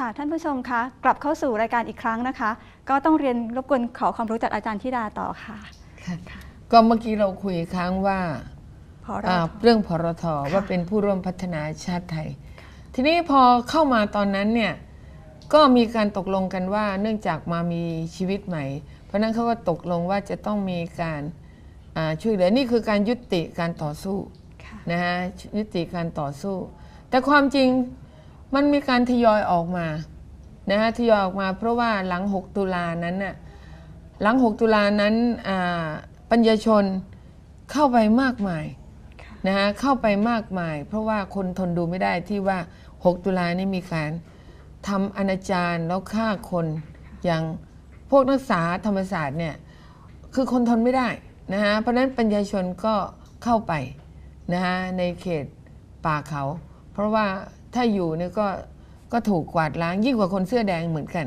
ค่ะท่านผู้ชมคะกลับเข้าสู่รายการอีกครั้งนะคะ ก็ต้องเรียนรบกวนขอความรู้จากอาจารย์ธิดาต่อค่ะค่ะก็เมื่อกี้เราคุยค้างว่าพอเราอ่าเรื่องพรทว่าเป็นผู้ร่วมพัฒนาชาติไทย ทีนี้พอเข้ามาตอนนั้นเนี่ยก็มีการตกลงกันว่าเนื่องจากมามีชีวิตใหม่ เพราะฉะนั้นเขาก็ตกลงว่าจะต้องมีการอ่าช่วยเหลือนี่คือการยุติการต่อสู้ค่ะนะฮะยุติการต่อสู้ แต่ความจริง มันมีการทยอยออกมานะฮะทยอยออกมาเพราะว่าหลัง 6 ตุลานั้นน่ะหลัง 6 ตุลานั้นปัญญาชนเข้าไปมากมายนะฮะเข้าไปมากมาย เพราะว่าคนทนดูไม่ได้ที่ว่า 6 ตุลานี่มีการทำอนาจารแล้วฆ่าคนอย่างพวกนักศึกษาธรรมศาสตร์เนี่ยคือคนทนไม่ได้นะฮะเพราะนั้นปัญญาชนก็เข้าไปนะฮะในเขตป่าเขา เพราะว่า ถ้าอยู่เนี่ยก็ก็ถูกกวาดล้างยิ่งกว่าคนเสื้อแดงเหมือนกัน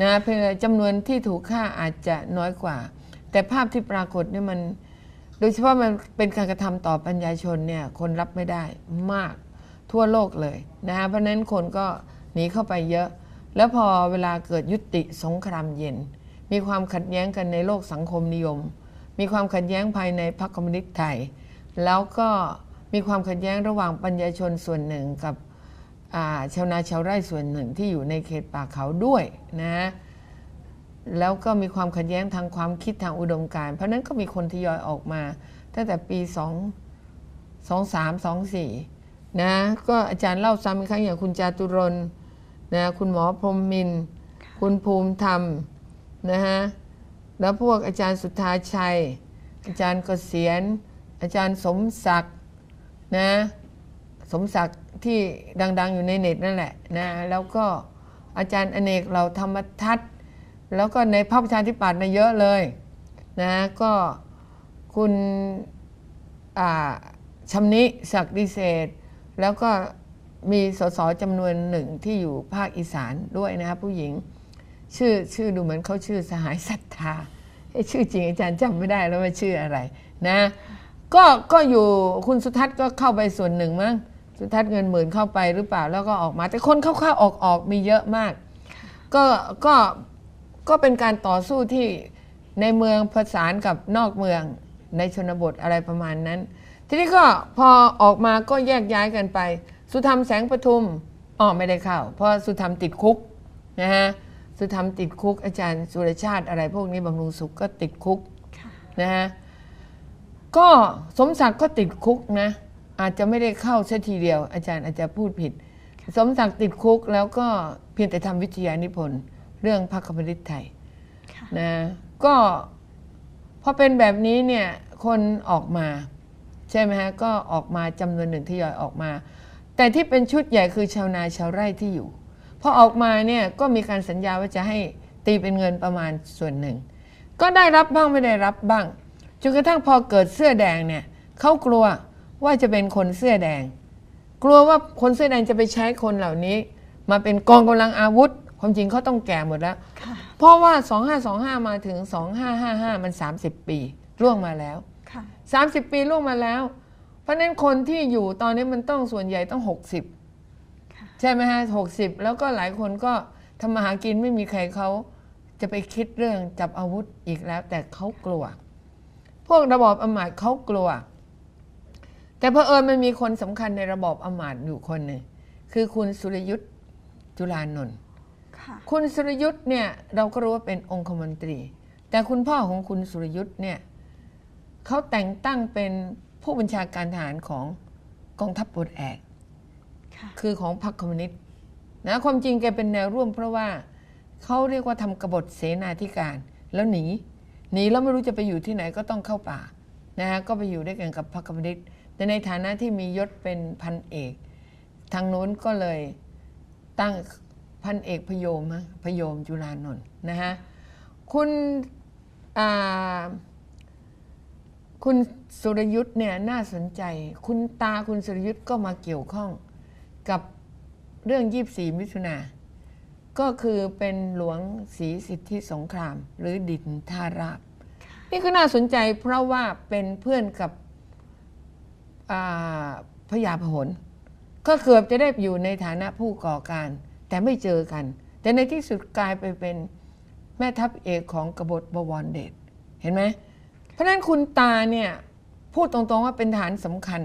นะเพียงจำนวนที่ถูกฆ่าอาจจะน้อยกว่า แต่ภาพที่ปรากฏเนี่ยมัน โดยเฉพาะมันเป็นการกระทำต่อปัญญาชนเนี่ยคนรับไม่ได้มากทั่วโลกเลยนะฮะเพราะนั้นคนก็หนีเข้าไปเยอะ แล้วพอเวลาเกิดยุติสงครามเย็น มีความขัดแย้งกันในโลกสังคมนิยม มีความขัดแย้งภายในพรรคคอมมิวนิสต์ไทย แล้วก็มีความขัดแย้งระหว่างปัญญาชนส่วนหนึ่งกับ ชาวนาชาวไร่ส่วนหนึ่งที่อยู่ในเขตป่าเขาด้วยนะ แล้วก็มีความขัดแย้งทางความคิดทางอุดมการณ์เพราะนั้นก็มีคนทยอยออกมา ตั้งแต่ปี 2 2 3 2 4นะก็อาจารย์เล่าซ้ำอีกครั้งอย่างคุณจาตุรนนะคุณหมอพรมมิน คุณภูมิธรรมนะฮะแล้วพวกอาจารย์สุทธาชัย อาจารย์เกษียณ อาจารย์สมศักดิ์นะสมศักดิ์ ที่ดังๆอยู่ในเน็ตนั่นแหละนะแล้วก็อาจารย์อเนกเหล่าธรรมทัศน์แล้วก็ในพรรคประชาธิปัตย์นะเยอะเลยนะก็คุณอ่าชำนิศักดิเศษ แล้วก็มีสสจำนวนหนึ่งที่อยู่ภาคอีสานด้วยนะครับผู้หญิง ชื่อชื่อดูเหมือนเขาชื่อสหายศรัทธาชื่อจริงอาจารย์จำไม่ได้แล้วว่าชื่ออะไรนะก็ก็อยู่คุณสุทัศน์ก็เข้าไปส่วนหนึ่งมั้ง สุทัศน์เงินหมื่นเข้าไปหรือเปล่าแล้วก็ออกมา แต่คนเข้าๆออกออกๆมีเยอะมาก ก็ก็ก็เป็นการต่อสู้ที่ในเมืองผสานกับนอกเมืองในชนบทอะไรประมาณนั้น ทีนี้ก็พอออกมาก็แยกย้ายกันไป สุธรรมแสงปทุมอ๋อไม่ได้เข้า เพราะสุธรรมติดคุกนะฮะสุธรรมติดคุกอาจารย์สุรชาติอะไรพวกนี้บำรุงสุขก็ติดคุกค่ะนะฮะก็สมศักดิ์ก็ติดคุกนะ อาจจะไม่ได้เข้าเสียทีเดียว อาจารย์อาจจะพูดผิด สมศักดิ์ติดคุกแล้วก็เพียงแต่ทำวิทยานิพนธ์เรื่องพรรคคอมมิวนิสต์ไทยค่ะนะก็พอเป็นแบบนี้เนี่ยคนออกมา ใช่ไหมฮะ ก็ออกมาจำนวนหนึ่งทยอยออกมา แต่ที่เป็นชุดใหญ่คือชาวนาชาวไร่ที่อยู่พอออกมาเนี่ยก็มีการสัญญาว่าจะให้ตีเป็นเงินประมาณส่วนหนึ่ง ก็ได้รับบ้างไม่ได้รับบ้างจนกระทั่งพอเกิดเสื้อแดงเนี่ยเขากลัว ว่าจะเป็นคนเสื้อแดง กลัวว่าคนเสื้อแดงจะไปใช้คนเหล่านี้ มาเป็นกองกำลังอาวุธ ความจริงเขาต้องแก่หมดแล้วค่ะเพราะว่า 2525 มาถึง 2555 มัน 30 ปีล่วงมาแล้วค่ะ30 ปีล่วงมาแล้ว เพราะฉะนั้นคนที่อยู่ตอนนี้มันต้องส่วนใหญ่ต้อง 60ค่ะใช่ไหมฮะ60แล้วก็หลายคนก็ทำมาหากินไม่มีใครเขาจะไปคิดเรื่องจับอาวุธอีกแล้ว แต่เขากลัว พวกระบอบอำมาตย์เขากลัว แต่เพอเอิญมันมีคนสำคัญในระบอบอำมาตย์อยู่คนหนึ่งคือคุณสุรยุทธ์จุลานนท์ค่ะคุณสุรยุทธ์เนี่ยเราก็รู้ว่าเป็นองคมนตรี แต่คุณพ่อของคุณสุรยุทธ์เนี่ยเขาแต่งตั้งเป็นผู้บัญชาการทหารของกองทัพปลดแอกค่ะคือของพรรคคอมมิวนิสต์นะความจริงแกเป็นแนวร่วมเพราะว่าเขาเรียกว่าทำกบฏเสนาธิการ แล้วหนีหนีแล้วไม่รู้จะไปอยู่ที่ไหนก็ต้องเข้าป่านะฮะก็ไปอยู่ด้วยกันกับพรรคคอมมิวนิสต์ แต่ในฐานะที่มียศเป็นพันเอก ทางโน้นก็เลยตั้งพันเอกพยมฮะพยมจุลานนท์นะฮะคุณอ่าคุณสุรยุทธ์เนี่ยน่าสนใจ คุณตาคุณสุรยุทธ์ก็มาเกี่ยวข้องกับเรื่อง 24 มิถุนาก็คือเป็นหลวงศรีสิทธิสงคราม หรือดินทาราบ นี่ก็น่าสนใจเพราะว่าเป็นเพื่อนกับอ่า พระยาพหลก็เกือบจะได้อยู่ในฐานะผู้ก่อการ แต่ไม่เจอกัน แต่ในที่สุดกลายไปเป็นแม่ทัพเอกของกบฏบวรเดชเห็นไหมเพราะฉะนั้นคุณตาเนี่ยพูดตรงๆว่าเป็นฐานสำคัญ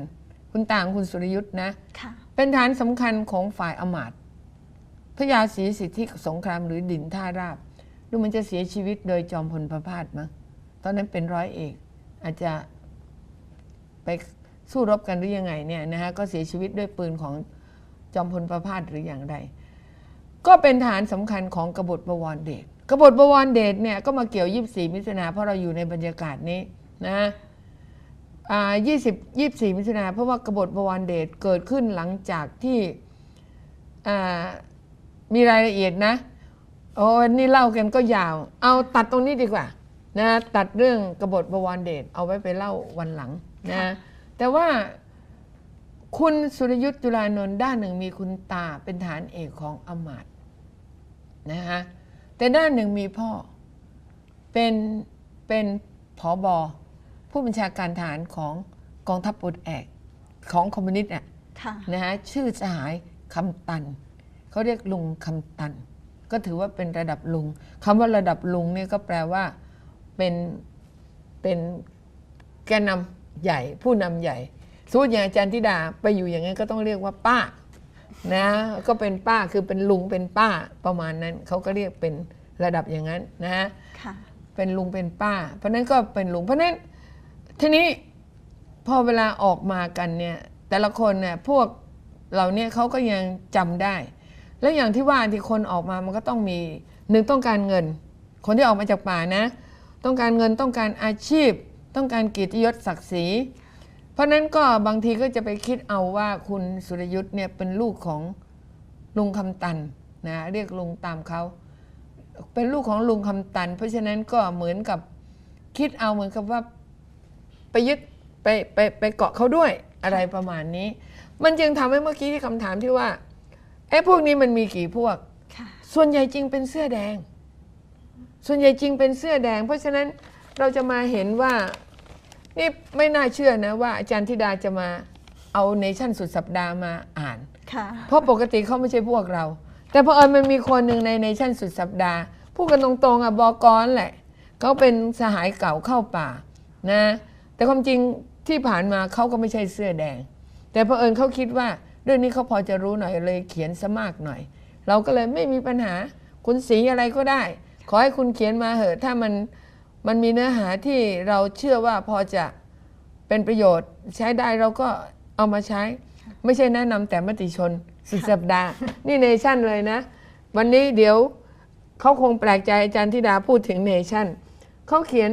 คุณตาของคุณสุรยุทธ์นะค่ะเป็นฐานสำคัญของฝ่ายอำมาตย์พระยาศรีสิทธิสงครามหรือดินท่าราบดูมันจะเสียชีวิตโดยจอมพลประพาสมั้งตอนนั้นเป็นร้อยเอก อาจจะไป สู้รบกันหรือยังไงเนี่ยนะฮะก็เสียชีวิตด้วยปืนของจอมพลประพาสหรืออย่างไร ก็เป็นฐานสำคัญของกบฏบวรเดชกบฏบวรเดชเนี่ยก็มาเกี่ยว24มิถุนาเพราะเราอยู่ในบรรยากาศนี้นะอ่า20 24มิถุนาเพราะว่ากบฏบวรเดชเกิดขึ้นหลังจากที่อ่ามีรายละเอียดนะโอ้นี่เล่ากันก็ยาว เอาตัดตรงนี้ดีกว่านะตัดเรื่องกบฏบวรเดชเอาไว้ไปเล่าวันหลังนะ แต่ว่าคุณสุรยุทธ์จุลานนท์ด้านหนึ่งมีคุณตาเป็นฐานเอกของอำมาตย์นะฮะแต่ด้านหนึ่งมีพ่อเป็นเป็นผอบอผู้บัญชาการฐานของกองทัพปลดแอกของคอมมิวนิสต์อะค่ะนะฮะชื่อสหายคำตัน เขาเรียกลุงคำตัน ก็ถือว่าเป็นระดับลุงคำว่าระดับลุงเนี่ยก็แปลว่าเป็นเป็นแกนนำ ใหญ่ ผู้นำใหญ่สมมติอย่างอาจารย์ธิดาไปอยู่อย่างนั้นก็ต้องเรียกว่าป้านะก็เป็นป้าคือเป็นลุงเป็นป้าประมาณนั้นเขาก็เรียกเป็นระดับอย่างนั้นนะฮะค่ะเป็นลุงเป็นป้า เพราะนั้นก็เป็นลุงเพราะนั้นทีนี้พอเวลาออกมากันเนี่ยแต่ละคนเนี่ยพวกเราเนี่ยเขาก็ยังจำได้ แล้วอย่างที่ว่าที่คนออกมามันก็ต้องมีหนึ่งต้องการเงิน คนที่ออกมาจากป่านะ ต้องการเงินต้องการอาชีพ ต้องการเกียรติยศศักดิ์ศรี เพราะนั้นก็บางทีก็จะไปคิดเอาว่าคุณสุรยุทธ์เนี่ยเป็นลูกของลุงคำตันนะเรียกลุงตามเขาเป็นลูกของลุงคำตัน เพราะฉะนั้นก็เหมือนกับคิดเอาเหมือนกับว่าไปยึดไปไปไปเกาะเขาด้วยอะไรประมาณนี้ มันจึงทำให้เมื่อกี้ที่คำถามที่ว่าไอ้พวกนี้มันมีกี่พวกค่ะส่วนใหญ่จริงเป็นเสื้อแดง ส่วนใหญ่จริงเป็นเสื้อแดง เพราะฉะนั้น เราจะมาเห็นว่านี่ไม่น่าเชื่อนะว่าอาจารย์ธิดาจะมาเอาเนชั่นสุดสัปดาห์มาอ่าน ค่ะ เพราะปกติเขาไม่ใช่พวกเรา แต่พอเผอิญมันมีคนหนึ่งในเนชั่นสุดสัปดาห์พูดกันตรงๆอะบอกรแหละเขาเป็นสหายเก่าเข้าป่านะ แต่ความจริงที่ผ่านมาเขาก็ไม่ใช่เสื้อแดง แต่พอเผอิญเขาคิดว่าเรื่องนี้เขาพอจะรู้หน่อยเลยเขียนซะมากหน่อย เราก็เลยไม่มีปัญหาคุณสีอะไรก็ได้ ขอให้คุณเขียนมาเหอะถ้ามัน มันมีเนื้อหาที่เราเชื่อว่าพอจะเป็นประโยชน์ ใช้ได้เราก็เอามาใช้ ไม่ใช่แนะนำแต่มติชนสุดสัปดาห์ นี่เนชั่นเลยนะ วันนี้เดี๋ยวเขาคงแปลกใจอาจารย์ธิดาพูดถึงเนชั่นเขาเขียน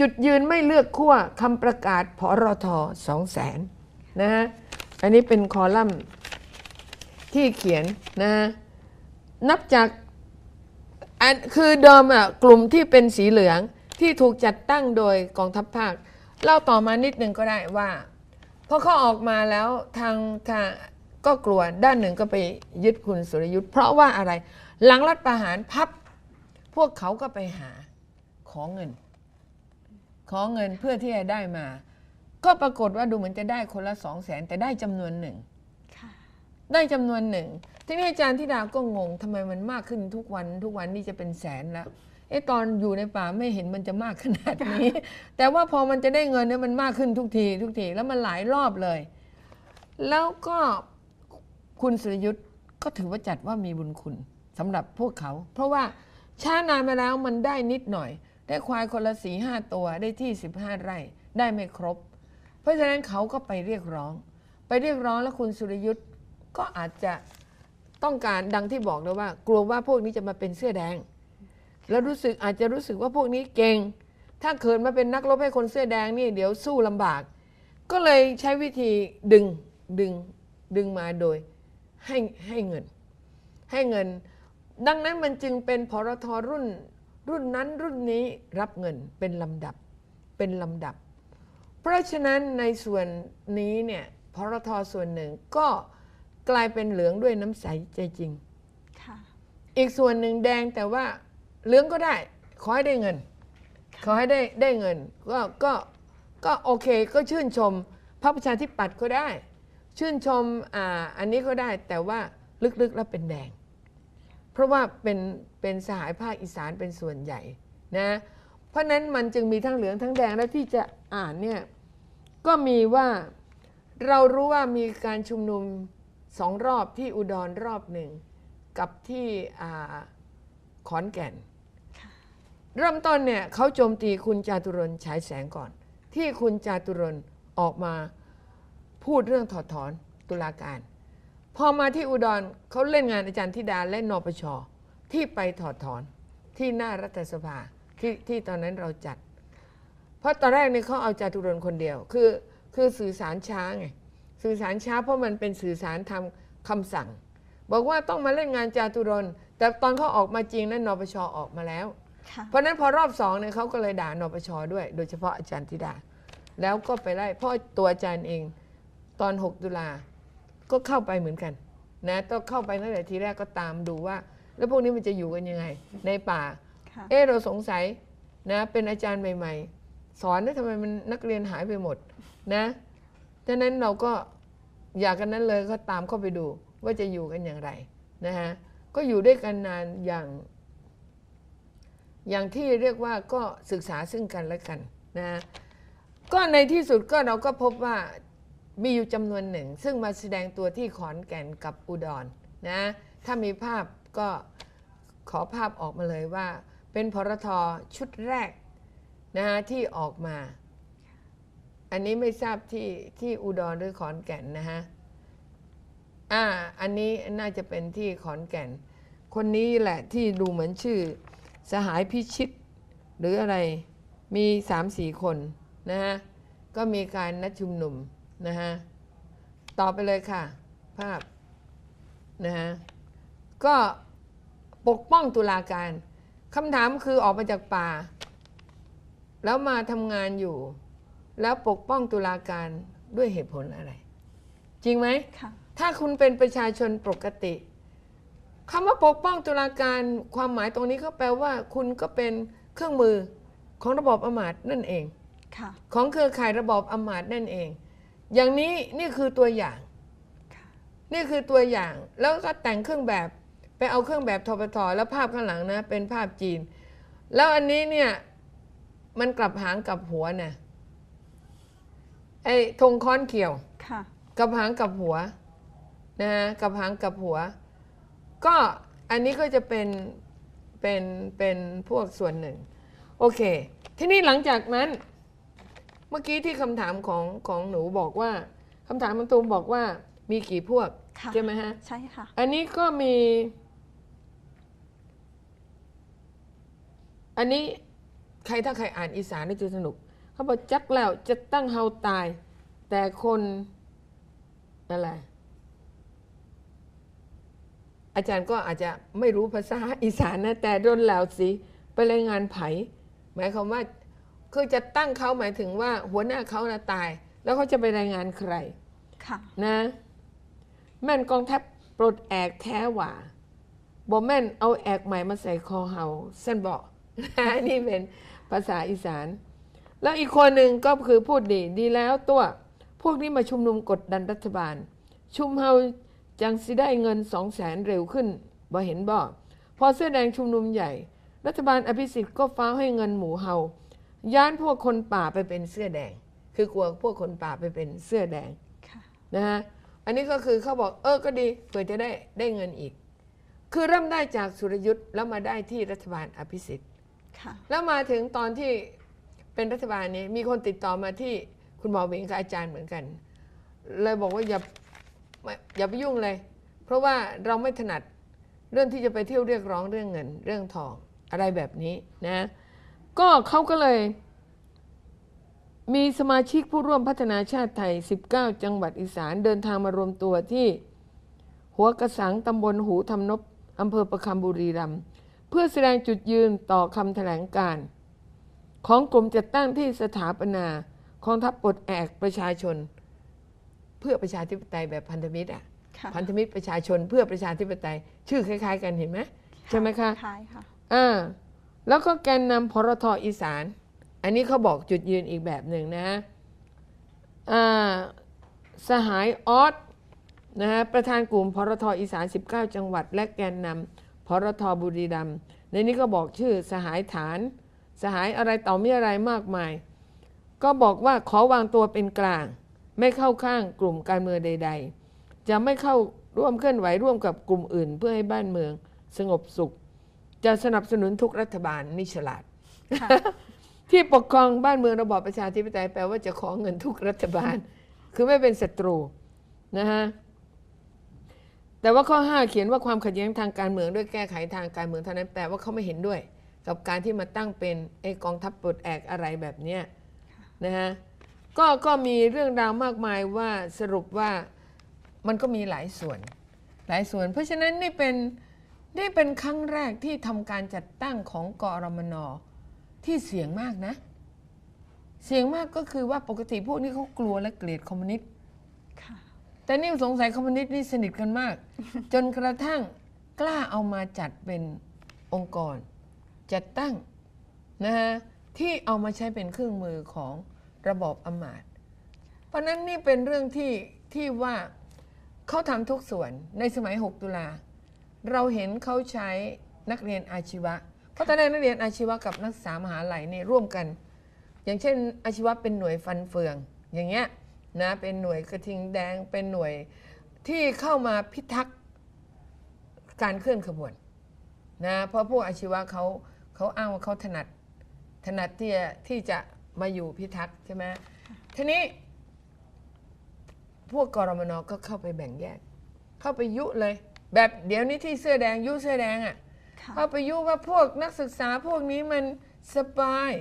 จุดยืนไม่เลือกขั้วคำประกาศพรทสองแสนนะฮะอันนี้เป็นคอลัมน์ที่เขียนนะนับจากอันคือเดิมอะกลุ่มที่เป็นสีเหลือง ที่ถูกจัดตั้งโดยกองทัพภาค เล่าต่อมานิดนึงก็ได้ว่าพอเขาออกมาแล้วทางทางก็กลัวด้านหนึ่งก็ไปยึดคุณสุรยุทธ์เพราะว่าอะไรหลังรัฐประหารพับ พวกเขาก็ไปหาขอเงิน ขอเงินเพื่อที่จะได้มา ก็ปรากฏว่าดูเหมือนจะได้คนละสองแสนแต่ได้จำนวนหนึ่งค่ะได้จำนวนหนึ่งทีนี้อาจารย์ธิดาก็งงทำไมมันมากขึ้นทุกวันทุกวันนี่จะเป็นแสนแล้ว เอ๊ะตอนอยู่ในป่าไม่เห็นมันจะมากขนาดนี้ แต่ว่าพอมันจะได้เงินเนี่ยมันมากขึ้นทุกที ทุกทีแล้วมันหลายรอบเลย แล้วก็คุณสุรยุทธ์ก็ถือว่าจัดว่ามีบุญคุณสำหรับพวกเขา เพราะว่าช้านานมาแล้วมันได้นิดหน่อย ได้ควายคนละสีห้าตัวได้ที่สิบห้าไร่ได้ไม่ครบ เพราะฉะนั้นเขาก็ไปเรียกร้อง ไปเรียกร้องแล้วคุณสุรยุทธ์ก็อาจจะต้องการดังที่บอกเลยว่า กลัวว่าพวกนี้จะมาเป็นเสื้อแดง แล้วรู้สึกอาจจะรู้สึกว่าพวกนี้เก่ง ถ้าเกิดมาเป็นนักรบให้คนเสื้อแดงนี่เดี๋ยวสู้ลำบาก ก็เลยใช้วิธีดึงดึงดึงมาโดยให้ให้เงิน ให้เงิน ดังนั้นมันจึงเป็นพรทรุ่นรุ่นนั้นรุ่นนี้รับเงินเป็นลำดับเป็นลำดับ เพราะฉะนั้นในส่วนนี้เนี่ยพรทส่วนหนึ่งก็กลายเป็นเหลืองด้วยน้ำใสใจจริงค่ะอีกส่วนหนึ่งแดงแต่ว่า เหลืองก็ได้ ขอให้ได้เงิน ขอให้ได้ได้เงิน ก็ก็ก็โอเคก็ชื่นชมพรรคประชาธิปัตย์ก็ได้ ชื่นชมอ่าอันนี้ก็ได้แต่ว่าลึกๆแล้วเป็นแดง เพราะว่าเป็นเป็นสหายภาคอีสานเป็นส่วนใหญ่นะเพราะนั้นมันจึงมีทั้งเหลืองทั้งแดงและที่จะอ่านเนี่ยก็มีว่าเรารู้ว่ามีการชุมนุมสองรอบที่อุดรรอบหนึ่งกับที่อขอนแก่น เริ่มต้นเนี่ยเขาโจมตีคุณจาตุรนฉายแสงก่อน ที่คุณจาตุรนออกมาพูดเรื่องถอดถอนตุลาการ พอมาที่อุดรเขาเล่นงานอาจารย์ธิดาและนปชที่ไปถอดถอนที่หน้ารัฐสภาที่ที่ตอนนั้นเราจัด เพราะตอนแรกเนี่ยเขาเอาจาตุรนคนเดียว คือคือสื่อสารช้าไงสื่อสารช้าเพราะมันเป็นสื่อสารทำคำสั่ง บอกว่าต้องมาเล่นงานจาตุรนแต่ตอนเขาออกมาจริงนั้นนปชออกมาแล้ว เพราะฉะนั้นพอรอบสองเนี่ยเขาก็เลยด่านปชด้วย โดยเฉพาะอาจารย์ธิดา แล้วก็ไปไล่เพราะตัวอาจารย์เองตอน 6 ตุลา ก็เข้าไปเหมือนกันนะต้องเข้าไปตั้งแต่ทีแรกก็ตามดูว่า แล้วพวกนี้มันจะอยู่กันยังไง ในป่าค่ะเออเราสงสัยนะเป็นอาจารย์ใหม่ ๆ สอนแล้วทำไมมันนักเรียนหายไปหมดนะดังนั้นเราก็อยากกันนั้นเลยก็ตามเข้าไปดูว่าจะอยู่กันอย่างไรนะฮะก็อยู่ด้วยกันนานอย่าง อย่างที่เรียกว่าก็ศึกษาซึ่งกันและกันนะก็ในที่สุดก็เราก็พบว่ามีอยู่จำนวนหนึ่ง ซึ่งมาแสดงตัวที่ขอนแก่นกับอุดรนะถ้ามีภาพก็ขอภาพออกมาเลยว่า เป็นพรทชุดแรกนะฮะที่ออกมา อันนี้ไม่ทราบที่ที่อุดรหรือขอนแก่นนะฮะอ่าอันนี้น่าจะเป็นที่ขอนแก่น คนนี้แหละที่ดูเหมือนชื่อ สหายพิชิต หรืออะไรมีสามสี่คนนะฮะก็มีการนัดชุมนุมนะฮะต่อไปเลยค่ะ ภาพนะฮะก็ปกป้องตุลาการคำถามคือออกมาจากป่า แล้วมาทำงานอยู่ แล้วปกป้องตุลาการด้วยเหตุผลอะไร จริงไหมค่ะถ้าคุณเป็นประชาชนปกติ คำว่าปกป้องตุลาการความหมายตรงนี้ก็แปลว่า คุณก็เป็นเครื่องมือของระบอบอำมาตย์นั่นเองค่ะของเครือข่ายระบอบอำมาตย์นั่นเอง อย่างนี้นี่คือตัวอย่างค่ะนี่คือตัวอย่าง แล้วก็แต่งเครื่องแบบไปเอาเครื่องแบบทปทแล้วภาพข้างหลังนะ เป็นภาพจีน แล้วอันนี้เนี่ยมันกลับหางกลับหัวนะไอ้ธงค้อนเขียวค่ะกับหางกับหัวนะฮะกับหางกับหัว ก็อันนี้ก็จะเป็นเป็นเป็นพวกส่วนหนึ่ง โอเค ทีนี้หลังจากนั้น เมื่อกี้ที่คำถามของของหนูบอกว่าคำถามมันตูมบอกว่ามีกี่พวกค่ะ ใช่ไหมฮะ ใช่ค่ะ อันนี้ก็มี อันนี้ใครถ้าใครอ่านอีสานนี่จะสนุก เขาบอกจักแล้วจะตั้งเฮาตาย แต่คนอะไร อาจารย์ก็อาจจะไม่รู้ภาษาอีสานนะแต่โดนแล้วสิไปรายงานไผหมายความว่าคือจะตั้งเขาหมายถึงว่าหัวหน้าเขานะตาย แล้วเขาจะไปรายงานใครค่ะนะแม่นกองทัพปลดแอกแท้หว่าบ่แม่นเอาแอกใหม่มาใส่คอเฮาเส้นบอกนี่เป็นภาษาอีสาน แล้วอีกคนหนึ่งก็คือพูดดีดีแล้วตัว พวกนี้มาชุมนุมกดดันรัฐบาล ชุมเฮา จังสิได้เงินสองแสนเร็วขึ้นบ่เห็นบ่พอเสื้อแดงชุมนุมใหญ่ รัฐบาลอภิสิทธิ์ก็ฟ้าให้เงินหมูเฮาย้านพวกคนป่าไปเป็นเสื้อแดง คือกลัวพวกคนป่าไปเป็นเสื้อแดงค่ะนะฮะอันนี้ก็คือเขาบอกเออก็ดีเผื่อจะได้ได้เงินอีก คือเริ่มได้จากสุรยุทธ์แล้วมาได้ที่รัฐบาลอภิสิทธิ์ค่ะแล้วมาถึงตอนที่เป็นรัฐบาลนี้มีคนติดต่อมาที่คุณหมอวิงกับอาจารย์เหมือนกัน เลยบอกว่าอย่าไม่ อย่าไปยุ่งเลย เพราะว่าเราไม่ถนัดเรื่องที่จะไปเที่ยวเรียกร้องเรื่องเงิน เรื่องทองอะไรแบบนี้นะ ก็เขาก็เลย มีสมาชิกผู้ร่วมพัฒนาชาติไทย 19 จังหวัดอีสานเดินทางมารวมตัวที่ หัวกระสังตำบลหูทำนบอำเภอประคำบุรีรัมย์เพื่อแสดงจุดยืนต่อคำแถลงการ ของกลุ่มจัดตั้งที่สถาปนากองทัพปลดแอกประชาชน เพื่อประชาธิปไตยแบบพันธมิตรอะค่ะพันธมิตรประชาชนเพื่อประชาธิปไตย ชื่อคล้าย ๆ กันเห็นไหมใช่ไหมคะคล้ายค่ะอ่าแล้วก็แกนนำพรทอีสาน อันนี้เขาบอกจุดยืนอีกแบบหนึ่งนะอ่าสหายออสนะฮะประธานกลุ่มพรทอีสาน 19 จังหวัด และแกนนำพรทบุรีรัมย์ในนี้ก็บอกชื่อสหายฐาน สหายอะไรต่อมีอะไรมากมาย ก็บอกว่าขอวางตัวเป็นกลาง ไม่เข้าข้างกลุ่มการเมืองใด ๆ จะไม่เข้าร่วมเคลื่อนไหวร่วมกับกลุ่มอื่น เพื่อให้บ้านเมือง สงบสุข จะสนับสนุนทุกรัฐบาลนี่ฉลาดค่ะที่ปกครองบ้านเมืองระบอบประชาธิปไตยแปลว่าจะขอเงินทุกรัฐบาล คือไม่เป็นศัตรูนะฮะแต่ว่าข้อ 5 เขียนว่าความขัดแย้งทางการเมืองด้วยแก้ไขทางการเมืองเท่านั้นแปลว่าเขาไม่เห็นด้วย กับการที่มาตั้งเป็นไอกองทัพปลดแอกอะไรแบบเนี้ยนะฮะ ก็ก็มีเรื่องราวมากมายว่าสรุปว่ามันก็มีหลายส่วนหลายส่วน เพราะฉะนั้นนี่เป็นนี่เป็นครั้งแรกที่ทำการจัดตั้งของกอรมนที่เสียงมากนะ เสียงมากก็คือว่าปกติพวกนี้เขากลัวและเกลียดคอมมิวนิสต์ค่ะแต่นี่สงสัยคอมมิวนิสต์นี่สนิทกันมาก จนกระทั่งกล้าเอามาจัดเป็นองค์กร จัดตั้งนะฮะที่เอามาใช้เป็นเครื่องมือของ ระบอบอำมาตย์เพราะนั้นนี่เป็นเรื่องที่ที่ว่าเขาทำทุกส่วนในสมัย 6 ตุลา เราเห็นเขาใช้นักเรียนอาชีวะ เพราะตอนแรกนักเรียนอาชีวะกับนักศึกษามหาลัยเนี่ยร่วมกัน อย่างเช่น อาชีวะเป็นหน่วยฟันเฟือง อย่างเงี้ยนะเป็นหน่วยกระทิงแดงเป็นหน่วยที่เข้ามาพิทักษ์การเคลื่อนขบวนนะเพราะพวกอาชีวะเขาเขาอ้างว่าเขาถนัดถนัดที่จะที่จะ มาอยู่พิทักษ์ใช่ไหมทีนี้ พวกกรมนก็เข้าไปแบ่งแยก เข้าไปยุเลย แบบเดี๋ยวนี้ที่เสื้อแดงยุเสื้อแดงอะ่ะค่ะเข้าไปยุว่าพวกนักศึกษาพวกนี้มันสบาย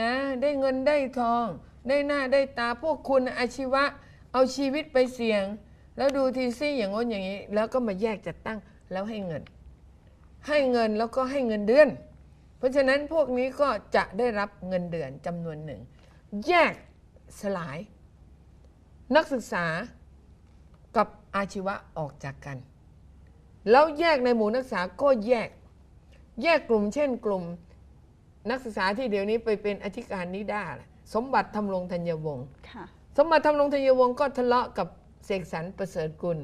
นะ ได้เงินได้ทอง ได้หน้าได้ตาพวกคุณอาชีวะ เอาชีวิตไปเสี่ยง แล้วดูทีซี่อย่างง้นอย่างนี้ แล้วก็มาแยกจัดตั้งแล้วให้เงิน ให้เงินแล้วก็ให้เงินเดือน เพราะฉะนั้นพวกนี้ก็จะได้รับเงินเดือนจำนวนหนึ่ง แยกสลาย นักศึกษากับอาชีวะออกจากกัน แล้วแยกในหมู่นักศึกษาก็แยก แยกกลุ่มเช่นกลุ่มนักศึกษาที่เดี๋ยวนี้ไปเป็นอธิการนิด้าล่ะสมบัติทำรงธัญวงศ์ค่ะสมบัติทำรงธัญวงศ์ก็ทะเลาะกับเสกสรรประเสริฐกุล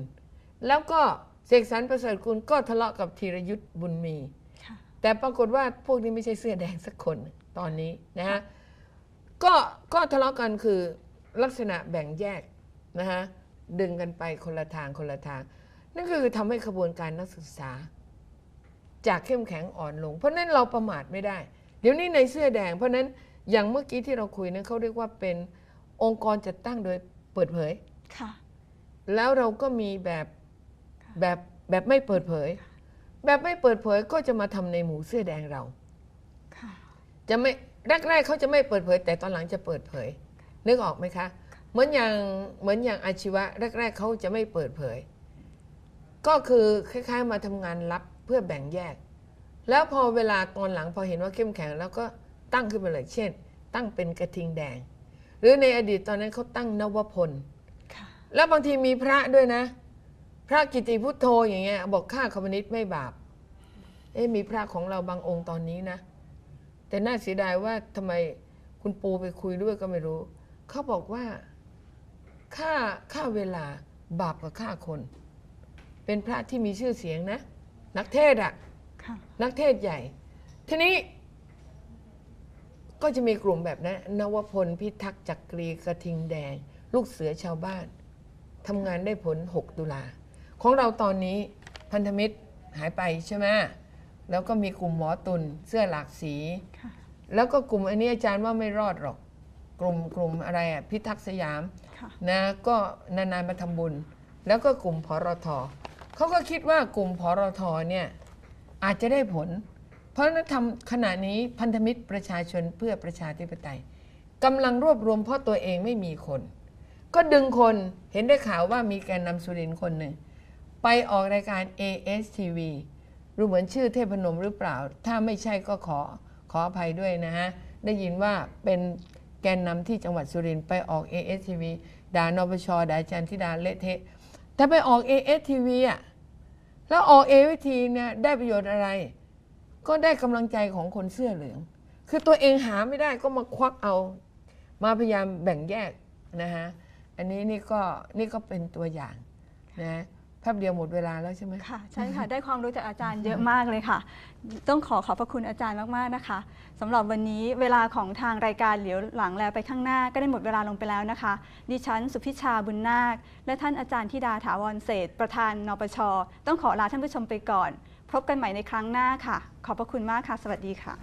แล้วก็เสกสรรประเสริฐกุลก็ทะเลาะกับธีรยุทธ์บุญมีค่ะ แต่ปรากฏว่าพวกนี้ไม่ใช่เสื้อแดงสักคนตอนนี้นะฮะก็ก็ทะเลาะกันคือลักษณะแบ่งแยกนะฮะดึงกันไปคนละทางคนละทาง นั่นคือทำให้ขบวนการนักศึกษา จากเข้มแข็งอ่อนลง เพราะฉะนั้นเราประมาทไม่ได้ เดี๋ยวนี้ในเสื้อแดง เพราะฉะนั้นอย่างเมื่อกี้ที่เราคุยนั้นเขาเรียกว่าเป็นองค์กรจัดตั้งโดยเปิดเผยค่ะ แล้วเราก็มีแบบแบบแบบไม่เปิดเผย แบบไม่เปิดเผยก็จะมาทำในหมู่เสื้อแดงเรา ค่ะ จะไม่แรกๆเขาจะไม่เปิดเผย แต่ตอนหลังจะเปิดเผย นึกออกไหมคะ เหมือนอย่างเหมือนอย่างอาชีวะแรก ๆเขาจะไม่เปิดเผย ก็คือคล้ายๆ มาทำงานลับเพื่อแบ่งแยก แล้วพอเวลาตอนหลังพอเห็นว่าเข้มแข็ง แล้วก็ตั้งขึ้นมาเลยเช่น ตั้งเป็นกระทิงแดง หรือในอดีตตอนนั้นเขาตั้งนวพล ค่ะ แล้วบางทีมีพระด้วยนะ พระกิติพุทโธอย่างเงี้ยบอกฆ่าคอมมิวนิสต์ไม่บาป เอ๊ะมีพระของเราบางองค์ตอนนี้นะ แต่น่าเสียดายว่าทำไมคุณปูไปคุยด้วยก็ไม่รู้ เขาบอกว่าฆ่าฆ่าเวลาบาปกับฆ่าคน เป็นพระที่มีชื่อเสียงนะ นักเทศน์อะค่ะนักเทศน์ใหญ่ ทีนี้ ก็จะมีกลุ่มแบบนั้นนวพลพิทักษ์จักรีกระทิงแดง ลูกเสือชาวบ้านทำงานได้ผล 6 ตุลา ของเราตอนนี้พันธมิตรหายไปใช่ไหมแล้วก็มีกลุ่มหมอตุนเสื้อหลากสีค่ะแล้วก็กลุ่มอันนี้อาจารย์ว่าไม่รอดหรอก กลุ่มกลุ่มอะไรอะพิทักษ์สยามค่ะนะก็นานๆมาทำบุญ แล้วก็กลุ่มพรทเขาก็คิดว่ากลุ่มพรทเนี่ยอาจจะได้ผล เพราะนั้นทำขณะนี้พันธมิตรประชาชนเพื่อประชาธิปไตยกำลังรวบรวมเพราะตัวเองไม่มีคน ก็ดึงคนเห็นได้ข่าวว่ามีแกนนำสุรินทร์คนหนึ่ง ไปออกรายการ ASTV รู้เหมือนชื่อเทพนมหรือเปล่า ถ้าไม่ใช่ก็ขอขออภัยด้วยนะฮะ ได้ยินว่าเป็นแกนนำที่จังหวัดสุรินทร์ไปออก ASTV ด่านปชด่าอาจันทิดาเละเทะ แต่ไปออก ASTV อะ แล้วออก ASTV เนี่ยได้ประโยชน์อะไร ก็ได้กำลังใจของคนเสื้อเหลือง คือตัวเองหาไม่ได้ก็มาควักเอา มาพยายามแบ่งแยกนะฮะ อันนี้นี่ก็นี่ก็เป็นตัวอย่างนะ แป๊บเดียวหมดเวลาแล้วใช่ไหมค่ะใช่ค่ะ ได้ความรู้จากอาจารย์เยอะมากเลยค่ะ ต้องขอขอบพระคุณอาจารย์มากๆนะคะ สำหรับวันนี้เวลาของทางรายการเหลียวหลังแล้วไปข้างหน้าก็ได้หมดเวลาลงไปแล้วนะคะ ดิฉันสุพิชาบุญนาค และท่านอาจารย์ธิดาถาวรเศษประธานนปช ต้องขอลาท่านผู้ชมไปก่อน พบกันใหม่ในครั้งหน้าค่ะ ขอบพระคุณมากค่ะ สวัสดีค่ะ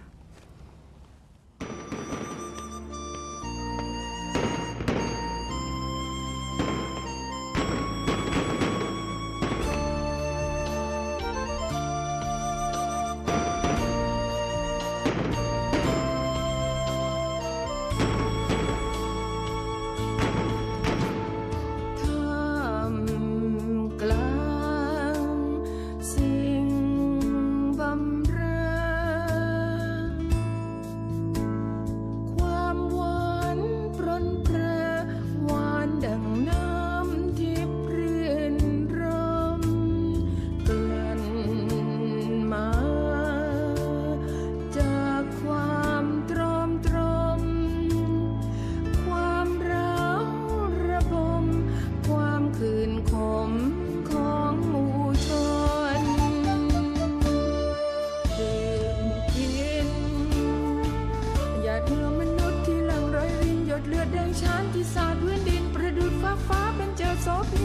ฟ้าเป็นเจอโสพี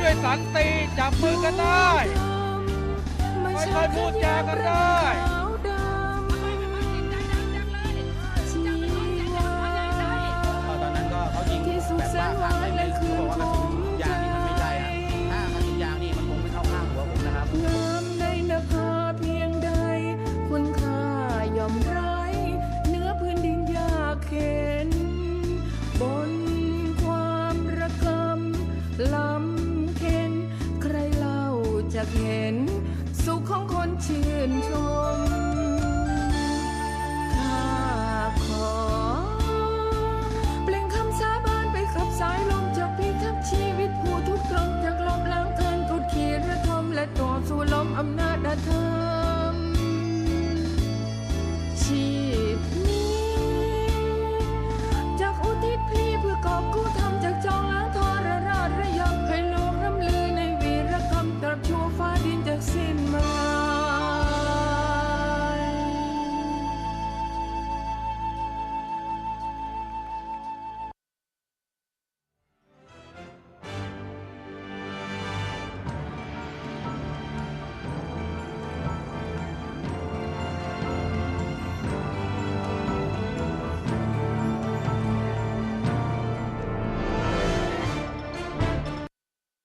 ด้วยสันติจับมือกันได้ไม่คยพูดจากันได้ตอนนั้นก็เขายิงแบบว่าเลย 中